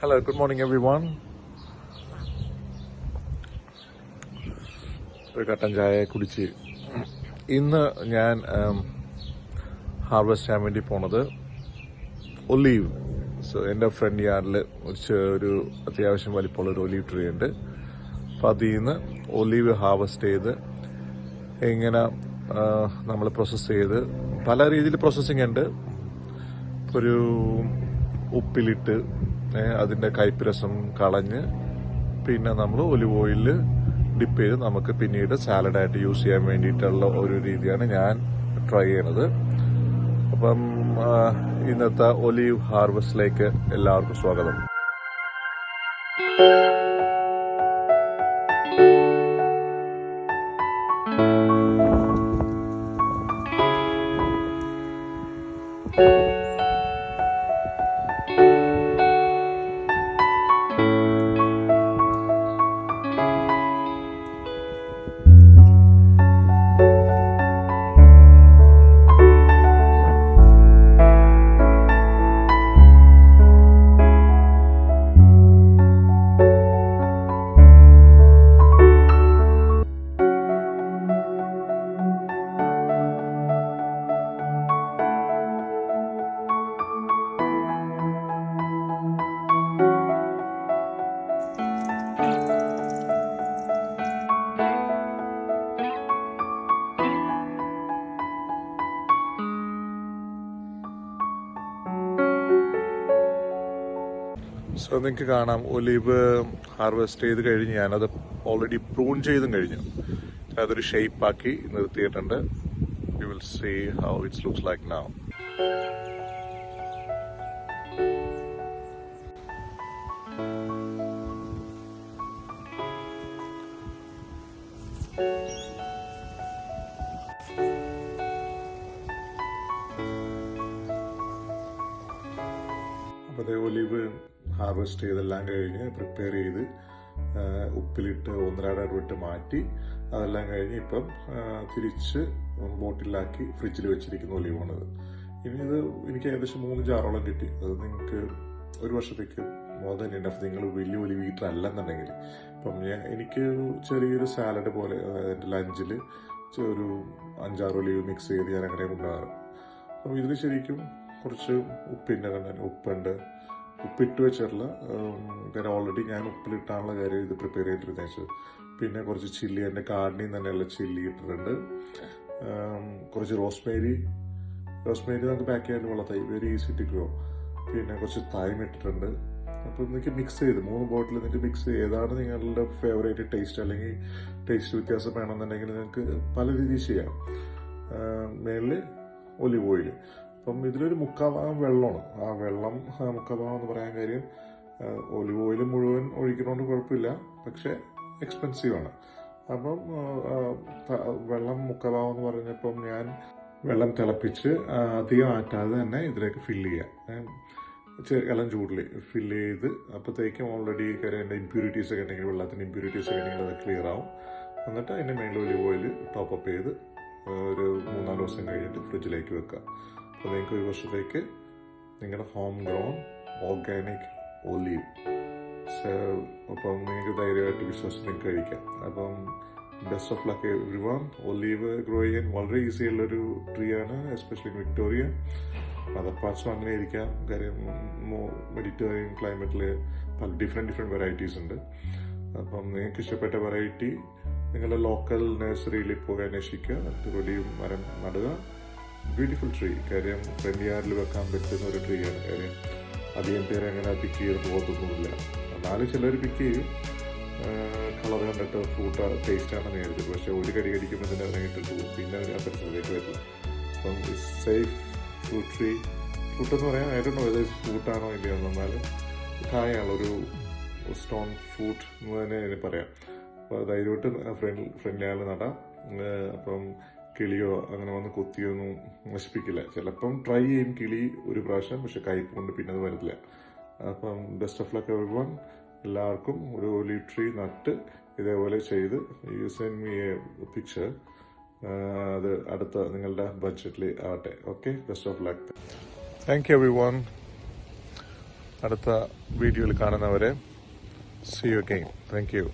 Hello, good morning everyone. ഒരു കട്ടൻ ചായ കുടിച്ച് ഇന്ന് ഞാൻ ഹാർവെസ്റ്റ് ചെയ്യാൻ വേണ്ടി പോണത് ഒലീവ്. സോ എന്റെ ഫ്രണ്ട് യാർഡിൽ ഒരു അത്യാവശ്യം വലിപ്പമുള്ള ഒരു ഒലീവ് ട്രീ ഉണ്ട്. അപ്പം അതിൽ നിന്ന് ഒലീവ് ഹാർവെസ്റ്റ് ചെയ്ത് ഇങ്ങനെ നമ്മൾ പ്രോസസ്സ് ചെയ്ത് പല രീതിയിൽ പ്രോസസ്സിങ് ഉണ്ട്. ഒരു ഉപ്പിലിട്ട് ഏ, അതിന്റെ കയ്പരസം കളഞ്ഞ് പിന്നെ നമ്മൾ ഒലിവ് ഓയിലിൽ ഡിപ്പ് ചെയ്ത് നമുക്ക് പിന്നീട് സാലഡായിട്ട് യൂസ് ചെയ്യാൻ വേണ്ടിയിട്ടുള്ള ഒരു രീതിയാണ് ഞാൻ ട്രൈ ചെയ്യണത് അപ്പം ഇന്നത്തെ ഒലിവ് ഹാർവസ്റ്റിലേക്ക് എല്ലാവർക്കും സ്വാഗതം. സോ നിങ്ങൾക്ക് കാണാം ഒലിവ് ഹാർവെസ്റ്റ് ചെയ്ത് കഴിഞ്ഞ് ഞാനത് ഓൾറെഡി പ്രൂൺ ചെയ്തും കഴിഞ്ഞു. അതൊരു ഷേപ്പ് ആക്കി നിർത്തിയിട്ടുണ്ട്. You will see how it's looks like now അപ്പോൾ ഒലിവ് ഹാർവെസ്റ്റ് ചെയ്തെല്ലാം കഴിഞ്ഞ് പ്രിപ്പയർ ചെയ്ത് ഉപ്പിലിട്ട് ഒന്നരാടാട് വിട്ട് മാറ്റി അതെല്ലാം കഴിഞ്ഞ് ഇപ്പം തിരിച്ച് ബോട്ടിലാക്കി ഫ്രിഡ്ജിൽ വെച്ചിരിക്കുന്ന ഒലിവാണിത്. ഇനി ഇത് എനിക്ക് ഏകദേശം മൂന്ന് ജാറോളം കിട്ടി. അത് നിങ്ങൾക്ക് ഒരു വർഷത്തേക്ക് മോർ ദൻ ഇനഫ് നിങ്ങൾ വലിയ വലിയ ഈറ്റർ അല്ലെന്നുണ്ടെങ്കിൽ. ഇപ്പം ഞാൻ എനിക്ക് ചെറിയൊരു സാലഡ് പോലെ എന്റെ ലഞ്ചിൽ ഒരു അഞ്ചാറ് ഒലിവ് മിക്സ് ചെയ്ത് ഞാൻ അങ്ങനെ കൊണ്ടുപോകാറ് അപ്പം ഇതിൽ ശരിക്കും കുറച്ച് ഉപ്പിന്റെ കണ്ടു ഉപ്പുണ്ട് ഉപ്പിട്ട് വെച്ചിട്ടുള്ള പിന്നെ ഓൾറെഡി ഞാൻ ഉപ്പിലിട്ടാനുള്ള കാര്യം ഇത് പ്രിപ്പയർ ചെയ്തിരുന്ന വെച്ചത് പിന്നെ കുറച്ച് ചില്ലി എന്റെ കാർഡിനിൽ തന്നെയുള്ള ചില്ലി ഇട്ടിട്ടുണ്ട്. കുറച്ച് റോസ്മേരി റോസ്മേരി നമുക്ക് പാക്ക് ചെയ്യാൻ വളർത്തായി വെരി ഈസി ടു ഗ്രോ പിന്നെ കുറച്ച് തൈം ഇട്ടിട്ടുണ്ട്. അപ്പോൾ നിങ്ങൾക്ക് മിക്സ് ചെയ്ത് മൂന്ന് ബോട്ടിൽ നിങ്ങൾക്ക് മിക്സ് ചെയ്ത് ഏതാണ് നിങ്ങളുടെ ഫേവറേറ്റ് ടേസ്റ്റ് അല്ലെങ്കിൽ ടേസ്റ്റ് വ്യത്യാസം വേണമെന്നുണ്ടെങ്കിൽ നിങ്ങൾക്ക് പല രീതിയിൽ ചെയ്യാം. മേളിൽ ഒലിവ് ഓയിൽ അപ്പം ഇതിലൊരു മുക്കാൽ ഭാഗം വെള്ളമാണ്. ആ വെള്ളം മുക്കാൽ ഭാഗം എന്ന് പറയാൻ കാര്യം ഒലിവ് ഓയിൽ മുഴുവൻ ഒഴിക്കുന്നതുകൊണ്ട് കുഴപ്പമില്ല. പക്ഷേ എക്സ്പെൻസീവാണ് അപ്പം വെള്ളം മുക്കാൽ ഭാഗം എന്ന് പറഞ്ഞപ്പം ഞാൻ വെള്ളം തിളപ്പിച്ച് അധികം ആറ്റാതെ തന്നെ ഇതിലേക്ക് ഫില്ല് ചെയ്യാം. ഇളം ചൂടിൽ ഫില്ല് ചെയ്ത് അപ്പോഴത്തേക്കും ഓൾറെഡി കാര്യം എന്റെ ഇമ്പ്യൂരിറ്റീസ് ഒക്കെ ഉണ്ടെങ്കിൽ വെള്ളത്തിന്റെ ഇമ്പ്യൂരിറ്റീസ് ഒക്കെ ഉണ്ടെങ്കിൽ അത് ക്ലിയർ ആവും. എന്നിട്ട് അതിന്റെ main olive oil top up ചെയ്ത് ഒരു മൂന്നാൽ ദിവസം കഴിഞ്ഞിട്ട് ഫ്രിഡ്ജിലേക്ക് വെക്കുക അപ്പോൾ നിങ്ങൾക്ക് ഒരു വർഷത്തേക്ക് നിങ്ങളുടെ ഹോം ഗ്രോൺ ഓർഗാനിക് ഒലീവ്. അപ്പം നിങ്ങൾക്ക് ധൈര്യമായിട്ട് വിശ്വസിച്ച് നിങ്ങൾക്ക് കഴിക്കാം. അപ്പം best of luck every one olive grow ചെയ്യാൻ വളരെ ഈസി ഉള്ളൊരു ട്രീ ആണ് എസ്പെഷ്യലി വിക്ടോറിയ. അതർ പാർട്സും അങ്ങനെ ഇരിക്കാം. കാര്യം മെഡിറ്ററേനിയൻ ക്ലൈമറ്റിൽ പല ഡിഫറെന്റ് ഡിഫറെന്റ് വെറൈറ്റീസ് ഉണ്ട്. അപ്പം നിങ്ങൾക്ക് ഇഷ്ടപ്പെട്ട വെറൈറ്റി നിങ്ങളുടെ ലോക്കൽ നഴ്സറിയിൽ പോയി അന്വേഷിക്കുക. ഒലിവ് മരം നടുക. ബ്യൂട്ടിഫുൾ ട്രീ കാര്യം ഫ്രണ്ട് യാർഡിൽ വെക്കാൻ പറ്റുന്ന ഒരു ട്രീ ആണ്. കാര്യം അധികം പേര് അങ്ങനെ പിക്ക് ചെയ്ത് പോകത്തൊന്നുമില്ല. എന്നാലും ചിലർ പിക്ക് ചെയ്യും. കളർ കണ്ടിട്ട് ഫ്രൂട്ട് ടേസ്റ്റ് ആണെന്ന് വിചാരിച്ചത് പക്ഷേ ഒരു കടി കടിക്കുമ്പോൾ തന്നെ ഇറങ്ങിയിട്ട് പോകും പിന്നെ അതിന് ആ പരിസരത്തേക്ക് വരില്ല. അപ്പം സേഫ് ഫ്രൂട്ട് ട്രീ ഫ്രൂട്ട് എന്ന് പറയാൻ ആയിരുന്നു ഏത് ഫ്രൂട്ടാണോ ഇല്ലയോ എന്നാലും കായാണ് ഒരു സ്റ്റോൺ ഫ്രൂട്ട് എന്ന് തന്നെ പറയാം. അപ്പോൾ ധൈര്യമായിട്ട് ഫ്രണ്ട് ഫ്രണ്ടിലാണ് നടാം. അപ്പം കിളിയോ അങ്ങനെ വന്ന് കുത്തിയൊന്നും നശിപ്പിക്കില്ല. ചിലപ്പം ട്രൈ ചെയ്യും കിളി ഒരു പ്രാവശ്യം പക്ഷെ കയ്പ് കൊണ്ട് പിന്നെ അത് വരില്ല അപ്പം best of luck every one എല്ലാവർക്കും ഒരു ഒലീവ് ട്രീ നട്ട് ഇതേപോലെ ചെയ്ത് you send me a picture അത് അടുത്ത നിങ്ങളുടെ ബഡ്ജറ്റിൽ ആവട്ടെ. Okay best of luck thank you every one അടുത്ത വീഡിയോയിൽ കാണുന്നവരെ see you again thank you